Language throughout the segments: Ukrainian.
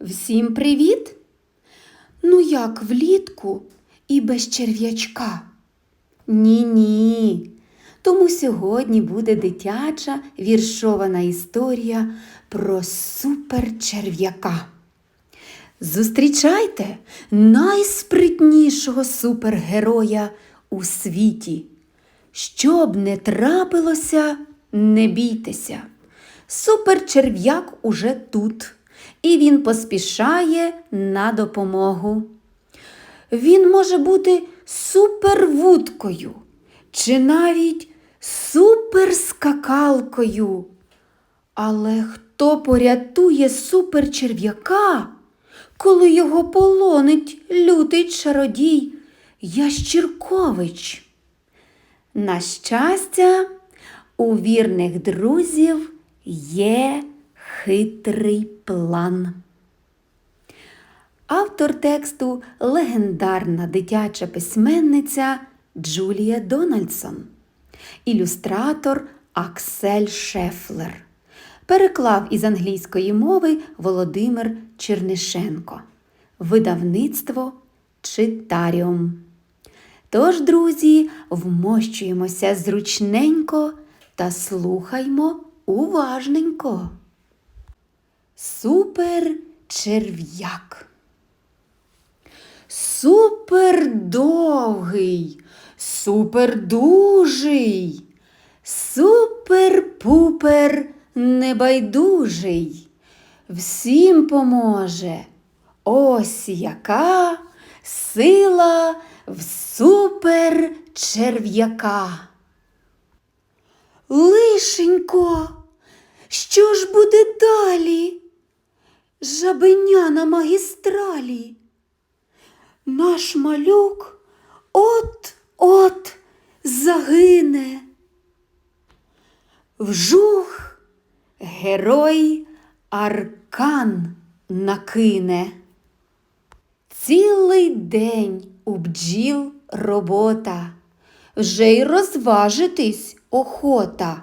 Всім привіт! Ну як влітку і без черв'ячка? Ні-ні. Тому сьогодні буде дитяча віршована історія про суперчерв'яка. Зустрічайте найспритнішого супергероя у світі. Щоб не трапилося, не бійтеся. Суперчерв'як уже тут, і він поспішає на допомогу. Він може бути супервудкою чи навіть суперскакалкою. Але хто порятує суперчерв'яка, коли його полонить лютий чародій Ящіркович? На щастя, у вірних друзів є хитрий план. Автор тексту легендарна дитяча письменниця Джулія Дональдсон, ілюстратор Аксель Шефлер. Переклав із англійської мови Володимир Чернишенко. Видавництво Читаріум. Тож, друзі, вмощуємося зручненько та слухаймо уважненько. Суперчерв'як. Супердовгий, супердужий, супер-пупер небайдужий. Всім поможе. Ось яка сила в суперчерв'яка. Лишенько, що ж буде далі? Жабеня на магістралі. Наш малюк от-от загине. Вжух герой аркан накине. Цілий день у бджіл робота, вже й розважитись охота.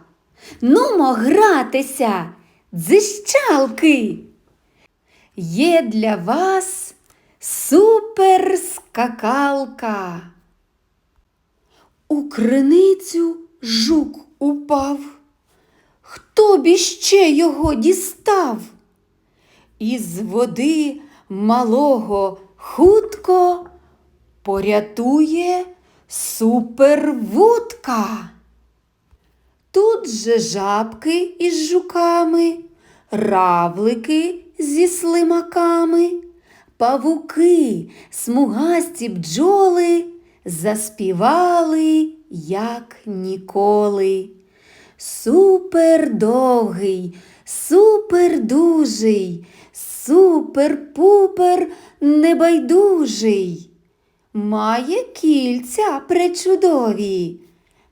Нумо гратися, дзищалки. Є для вас суперскакалка. У криницю жук упав. Хто б іще його дістав? Із води малого хутко порятує супервудка. Тут же жабки із жуками, равлики зі слимаками, павуки, смугасті бджоли заспівали, як ніколи. Супердовгий, супердужий, супер-пупер небайдужий. Має кільця пречудові.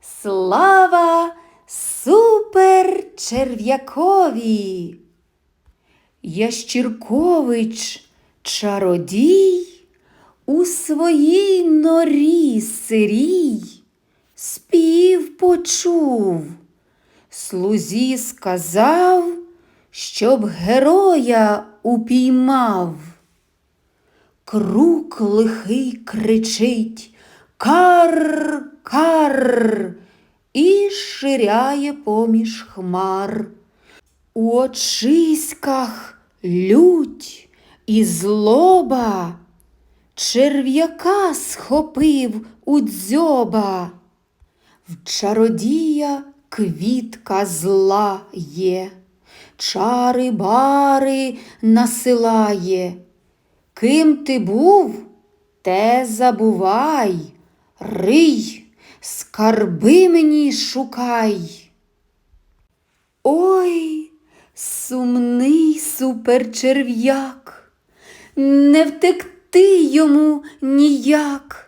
Слава суперчерв'якові! Ящіркович чародій у своїй норі сирій спів почув. Слузі сказав, щоб героя упіймав. Крук лихий кричить Кар, кар і ширяє поміж хмар. У очиськах лють і злоба, черв'яка схопив у дзьоба. В чародія квітка зла є, чари бари насилає. Ким ти був, те забувай, рий, скарби мені шукай. Ой, сумний суперчерв'як, не втекти йому ніяк.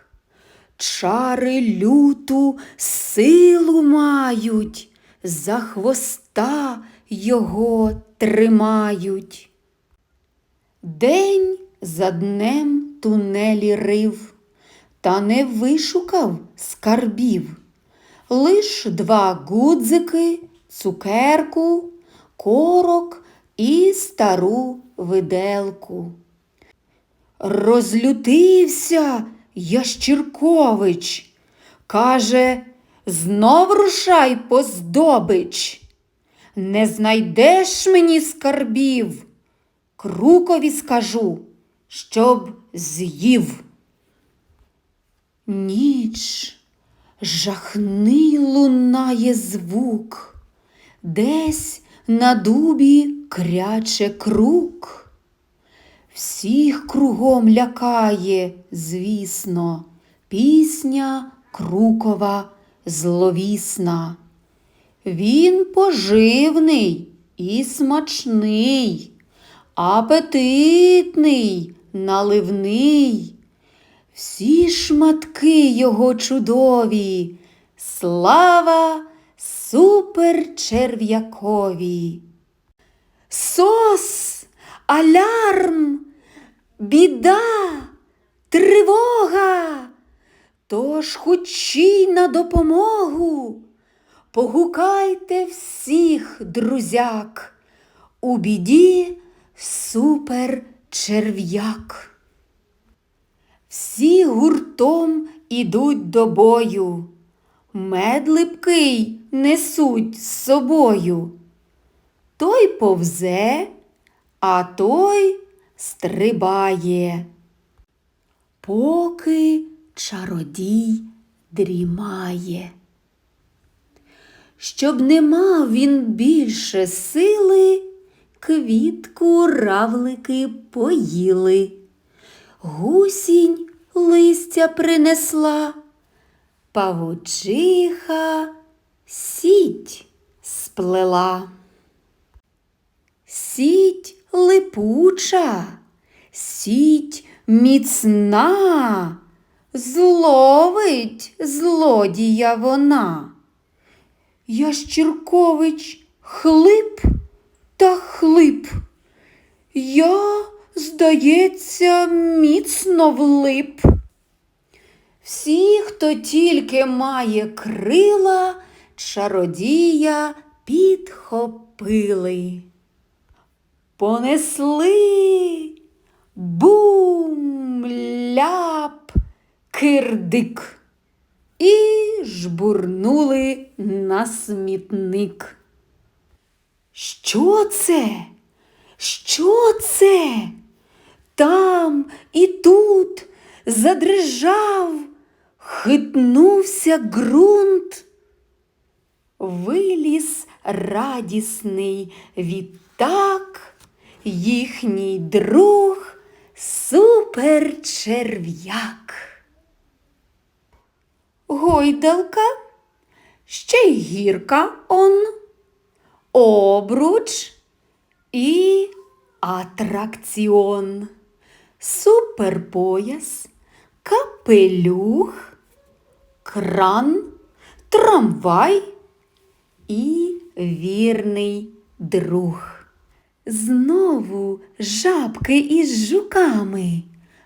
Чари люту силу мають, за хвоста його тримають. День за днем тунелі рив, та не вишукав скарбів. Лиш два гудзики, цукерку, корок і стару виделку. Розлютився Ящіркович. Каже, знов рушай по здобич. Не знайдеш мені скарбів. Крукові скажу, щоб з'їв. Ніч жахний лунає звук, десь на дубі кряче крук. Всіх кругом лякає, звісно, пісня крукова зловісна. Він поживний і смачний, апетитний, наливний. Всі шматки його чудові, слава суперчерв'якові. Сос, алярм, біда, тривога. Тож хучій на допомогу. Погукайте всіх, друзяк, у біді суперчерв'як. Всі гуртом ідуть до бою, мед липкий несуть з собою. Той повзе, а той стрибає. Поки чародій дрімає. Щоб не мав він більше сили, квітку равлики поїли. Гусінь листя принесла, павучиха сіть сплела. Сіть липуча, сіть міцна, зловить злодія вона. Ящіркович хлип та хлип. Я, здається, міцно влип. Всі, хто тільки має крила, чародія підхопили. Понесли бум, ляп, кирдик і жбурнули на смітник. Що це? Що це? Там і тут задрижав, хитнувся ґрунт. Виліз радісний відтак їхній друг суперчерв'як. Гойдалка, ще й гірка он, обруч і атракціон, суперпояс, капелюх, кран, трамвай і вірний друг. Знову жабки із жуками,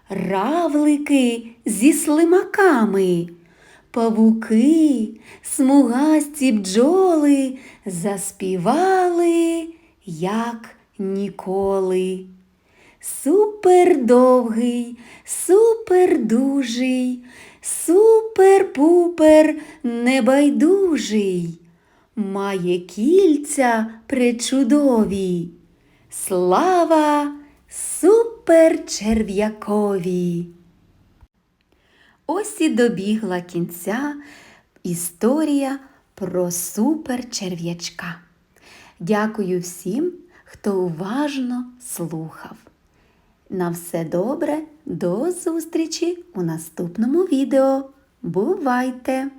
равлики зі слимаками, павуки, смугасті бджоли заспівали, як ніколи. Супердовгий, супердужий, супер-пупер небайдужий, має кільця пречудові. Слава суперчерв'якові! Ось і добігла кінця історія про суперчерв'ячка. Дякую всім, хто уважно слухав. На все добре, до зустрічі у наступному відео. Бувайте!